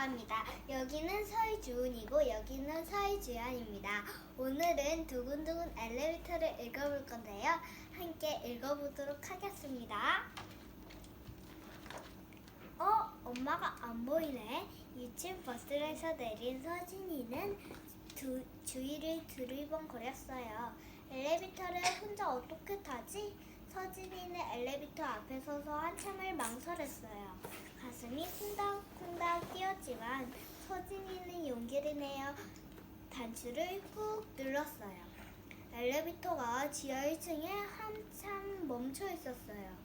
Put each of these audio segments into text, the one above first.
합니다. 여기는 서희주은이고 여기는 서희주연입니다. 오늘은 두근두근 엘리베이터를 읽어볼 건데요. 함께 읽어보도록 하겠습니다. 어? 엄마가 안 보이네. 2층 버스에서 내린 서진이는 두, 주위를 두리번거렸어요. 엘리베이터를 혼자 어떻게 타지? 서진이는 엘리베이터 앞에 서서 한참을 망설였어요. 가슴이 쿵닥 쿵닥 뛰었지만 서진이는 용기를 내어 단추를 꾹 눌렀어요. 엘리베이터가 지하 1층에 한참 멈춰 있었어요.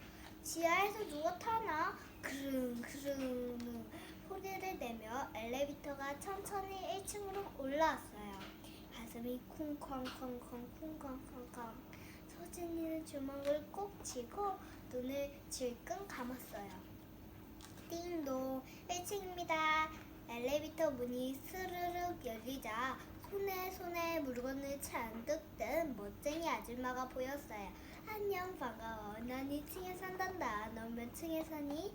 지하에서 누가 타나? 그릉 그릉 소리를 내며 엘리베이터가 천천히 1층으로 올라왔어요. 가슴이 쿵쾅쾅쾅 쿵쾅쾅쾅 서진이는 주먹을 꼭 쥐고 눈을 질끈 감았어요. 엘리베이터 문이 스르륵 열리자 손에 손에 물건을 잔뜩 든 멋쟁이 아줌마가 보였어요. 안녕 반가워. 난 2층에 산단다. 넌 몇 층에 사니?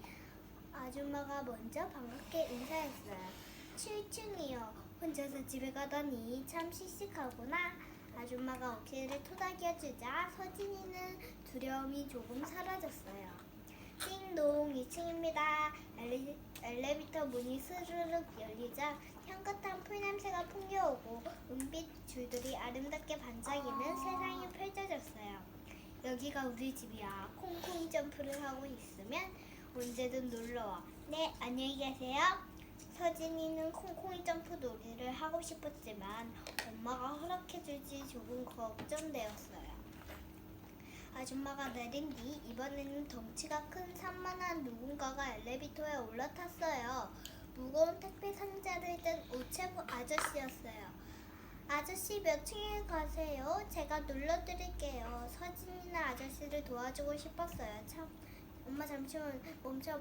아줌마가 먼저 반갑게 인사했어요. 7층이요. 혼자서 집에 가다니 참 씩씩하구나. 아줌마가 어깨를 토닥여 주자 서진이는 두려움이 조금 사라졌어요. 띵동 2층입니다. 엘리, 엘리베이터 문이 스르륵 열리자 향긋한 풀냄새가 풍겨오고 은빛 줄들이 아름답게 반짝이는 세상이 펼쳐졌어요. 여기가 우리 집이야. 콩콩 점프를 하고 있으면 언제든 놀러와. 네, 안녕히 계세요. 서진이는 콩콩이 점프 놀이를 하고 싶었지만 엄마가 허락해줄지 조금 걱정되었어요. 아줌마가 내린 뒤 이번에는 덩치가 큰 산만한 누군가가 엘리베이터에 올라탔어요. 무거운 택배 상자를 든 우체부 아저씨였어요. 아저씨 몇 층에 가세요? 제가 눌러드릴게요. 서진이나 아저씨를 도와주고 싶었어요. 참, 엄마 잠시만 멈춰.